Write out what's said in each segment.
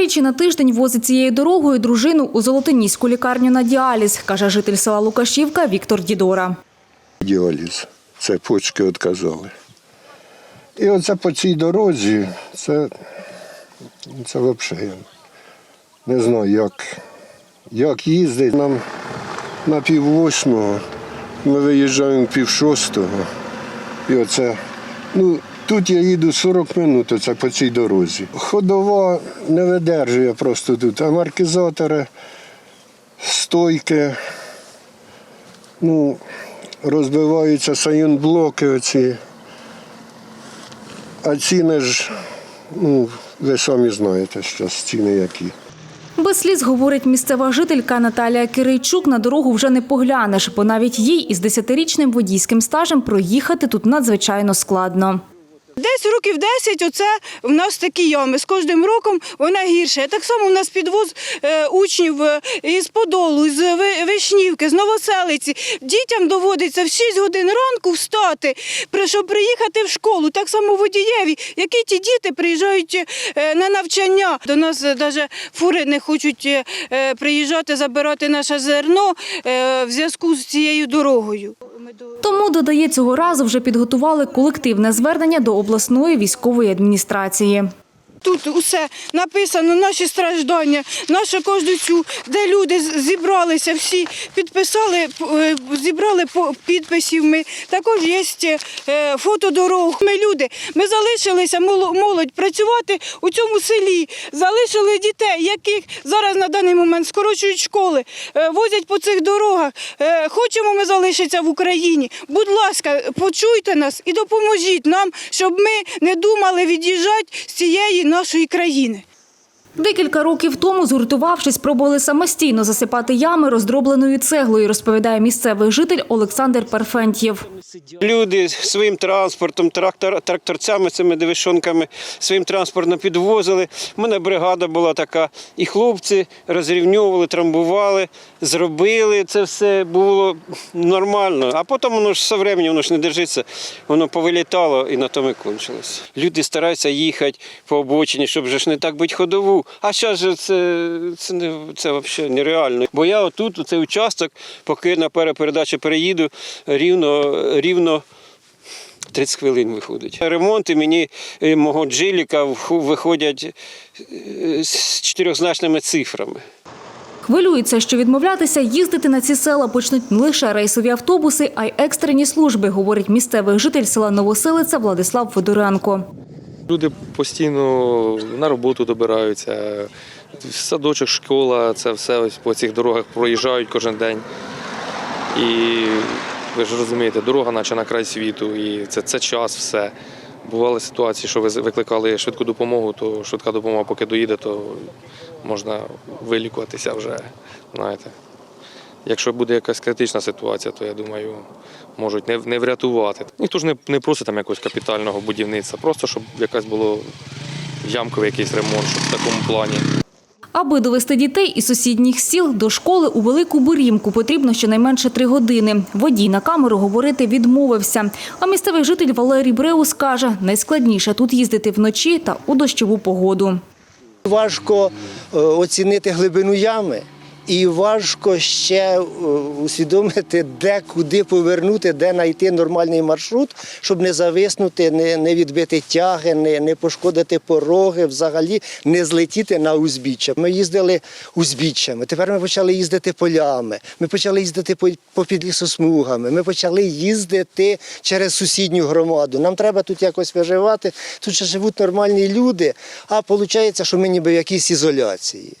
Тричі на тиждень возить цією дорогою дружину у Золотиніську лікарню на діаліз, каже житель села Лукашівка Віктор Дідора. діаліз. Це почки відказали. І оце по цій дорозі, це, це взагалі. Не знаю, як, як їздить. Нам на пів восьмого, ми виїжджаємо пів шостого. І оце, ну, тут я їду 40 минут оце по цій дорозі. Ходова не видержує просто тут. Амортизатори, стойки, ну, розбиваються саюнблоки оці. А ціни ж, ну, ви самі знаєте, що ціни які. Без сліз говорить місцева жителька Наталія Кирийчук, на дорогу вже не поглянеш, бо навіть їй із 10-річним водійським стажем проїхати тут надзвичайно складно. Десь років 10 оце в нас такі ями. З кожним роком вона гірше. Так само в нас підвоз е, учнів е, із Подолу, з Вишнівки, з Новоселиці. Дітям доводиться в 6 годин ранку встати, щоб приїхати в школу. Так само водієві, які ті діти приїжджають е, на навчання. До нас навіть фури не хочуть приїжджати, забирати наше зерно в зв'язку з цією дорогою. Тому, додає, цього разу вже підготували колективне звернення до обласної військової адміністрації. Тут усе написано, наші страждання, нашу кожну цю, де люди зібралися, всі підписали, е, зібрали підписів. Ми також є е, фото дорог. Ми люди, ми залишилися моло- молодь працювати у цьому селі, залишили дітей, яких зараз на даний момент скорочують школи, е, возять по цих дорогах. Хочемо ми залишитися в Україні. Будь ласка, почуйте нас і допоможіть нам, щоб ми не думали від'їжджати з цієї нашої країни. Декілька років тому, згуртувавшись, пробували самостійно засипати ями роздробленою цеглою, розповідає місцевий житель Олександр Перфентьєв. Люди своїм транспортом, трактор, тракторцями, цими дивишонками своїм транспортом підвозили. У мене бригада була така. І хлопці розрівнювали, трамбували, зробили це все було нормально. А потім воно ж времени, воно ж не держиться, воно повилітало і на тому і кончилось. Люди стараються їхати по обочині, щоб ж не так бути ходову. А зараз же це, це, не, це взагалі нереально. Бо я отут, у цей участок, поки на перепередачу переїду, рівно, рівно 30 хвилин виходить. Ремонти мені е, мого джиліка виходять е, з чотирьохзначними цифрами. Хвилюється, що відмовлятися їздити на ці села почнуть не лише рейсові автобуси, а й екстрені служби, говорить місцевий житель села Новоселиця Владислав Федоренко. Люди постійно на роботу добираються, садочок, школа, це все ось по цих дорогах проїжджають кожен день. І ви ж розумієте, дорога наче на край світу, і це, це час, все. Бували ситуації, що ви викликали швидку допомогу, то швидка допомога, поки доїде, то можна вилікуватися вже. Знаєте. Якщо буде якась критична ситуація, то я думаю, можуть не, не врятувати. Ніхто ж не, не просить там якогось капітального будівництва, просто щоб якась було ямковий якийсь ремонт, щоб в такому плані. Аби довести дітей із сусідніх сіл до школи у Велику Бурімку потрібно щонайменше три години. Водій на камеру говорити відмовився. А місцевий житель Валерій Бреус каже, найскладніше тут їздити вночі та у дощову погоду. Важко е, оцінити глибину ями. І важко ще е, усвідомити, де куди повернути, де знайти нормальний маршрут, щоб не зависнути, не, не відбити тяги, не, не пошкодити пороги, взагалі не злетіти на узбіччя. Ми їздили узбіччями, тепер ми почали їздити полями, ми почали їздити по, по підлісосмугами, ми почали їздити через сусідню громаду. Нам треба тут якось виживати. Тут ще живуть нормальні люди, а виходить, що ми ніби в якійсь ізоляції.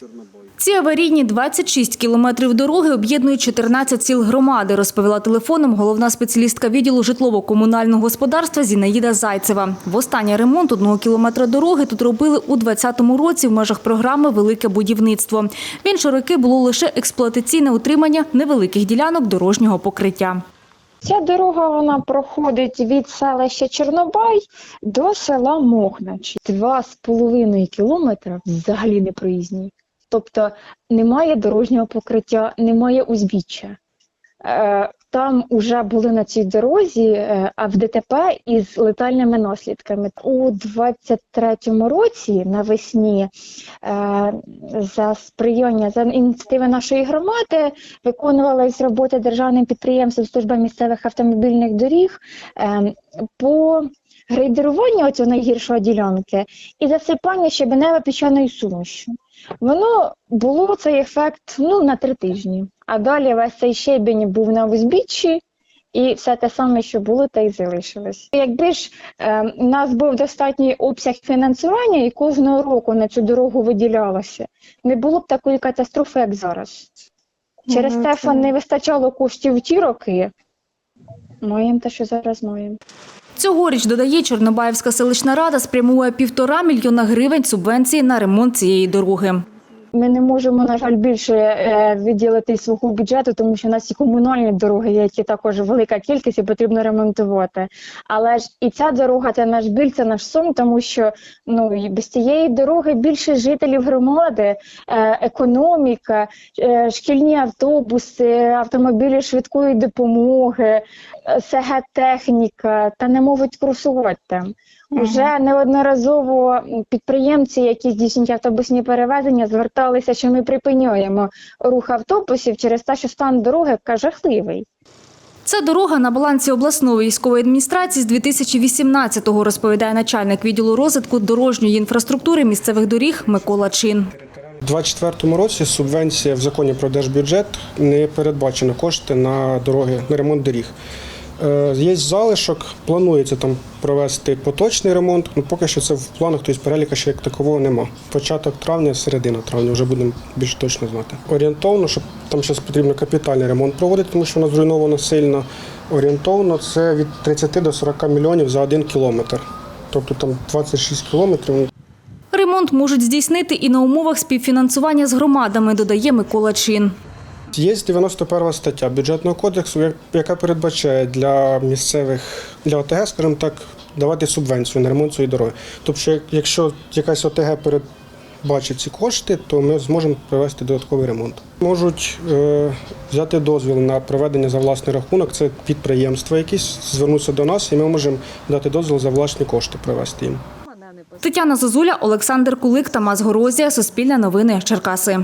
Ці аварійні 26 кілометрів дороги об'єднують 14 сіл громади, розповіла телефоном головна спеціалістка відділу житлово-комунального господарства Зінаїда Зайцева. Востаннє ремонт одного кілометра дороги тут робили у 2020 році в межах програми Велике будівництво. В інші роки було лише експлуатаційне утримання невеликих ділянок дорожнього покриття. Ця дорога вона проходить від селища Чорнобай до села Мохнач. Два з половиною кілометра взагалі не проїзні. Тобто немає дорожнього покриття, немає узбіччя. Е, там вже були на цій дорозі е, а в ДТП із летальними наслідками. У 23-му році навесні е, за сприяння за ініціативи нашої громади виконувалась робота державним підприємством служба місцевих автомобільних доріг е, по грейдеруванню оцього найгіршої ділянки і засипання щебенево піщаною сумішю. Воно було цей ефект ну, на три тижні. А далі весь цей щебінь був на узбіччі, і все те саме, що було, те й залишилось. Якби ж е, у нас був достатній обсяг фінансування, і кожного року на цю дорогу виділялося, не було б такої катастрофи, як зараз. Через те, що не вистачало коштів ті роки, маємо те, що зараз маємо. Цьогоріч, додає, Чорнобаївська селищна рада спрямує півтора мільйона гривень субвенції на ремонт цієї дороги. Ми не можемо, на жаль, більше е, виділити свого бюджету, тому що у нас і комунальні дороги, які також велика кількість і потрібно ремонтувати. Але ж і ця дорога це наш біль, це наш сон, тому що ну і без цієї дороги більше жителів громади, е, економіка, е, шкільні автобуси, автомобілі швидкої допомоги, е, СГ-техніка та не можуть курсувати там. Уже неодноразово підприємці, які здійснюють автобусні перевезення, зверталися, що ми припиняємо рух автобусів через те, що стан дороги жахливий. Ця дорога на балансі обласної військової адміністрації з 2018-го, розповідає начальник відділу розвитку дорожньої інфраструктури місцевих доріг Микола Чин. У 2024 році субвенція в законі про держбюджет не передбачено кошти на дороги на ремонт доріг. Е, Є залишок, планується там провести поточний ремонт. Ну поки що це в планах, тобто переліка ще як такового нема. Початок травня, середина травня вже будемо більш точно знати. Орієнтовно, щоб там зараз потрібно капітальний ремонт проводити, тому що вона зруйнована сильно. Орієнтовно це від 30 до 40 мільйонів за один кілометр. Тобто там 26 кілометрів. Ремонт можуть здійснити і на умовах співфінансування з громадами, додає Микола Чин. Є 91 стаття бюджетного кодексу, як- яка передбачає для місцевих для ОТГ, скажімо так, давати субвенцію на ремонт цієї дороги. Тобто, якщо якась ОТГ передбачить ці кошти, то ми зможемо провести додатковий ремонт. Можуть е, взяти дозвіл на проведення за власний рахунок. Це підприємства якісь звернутися до нас, і ми можемо дати дозвіл за власні кошти провести їм. Тетяна Зозуля, Олександр Кулик, Тамас Горозія, Суспільне новини, Черкаси.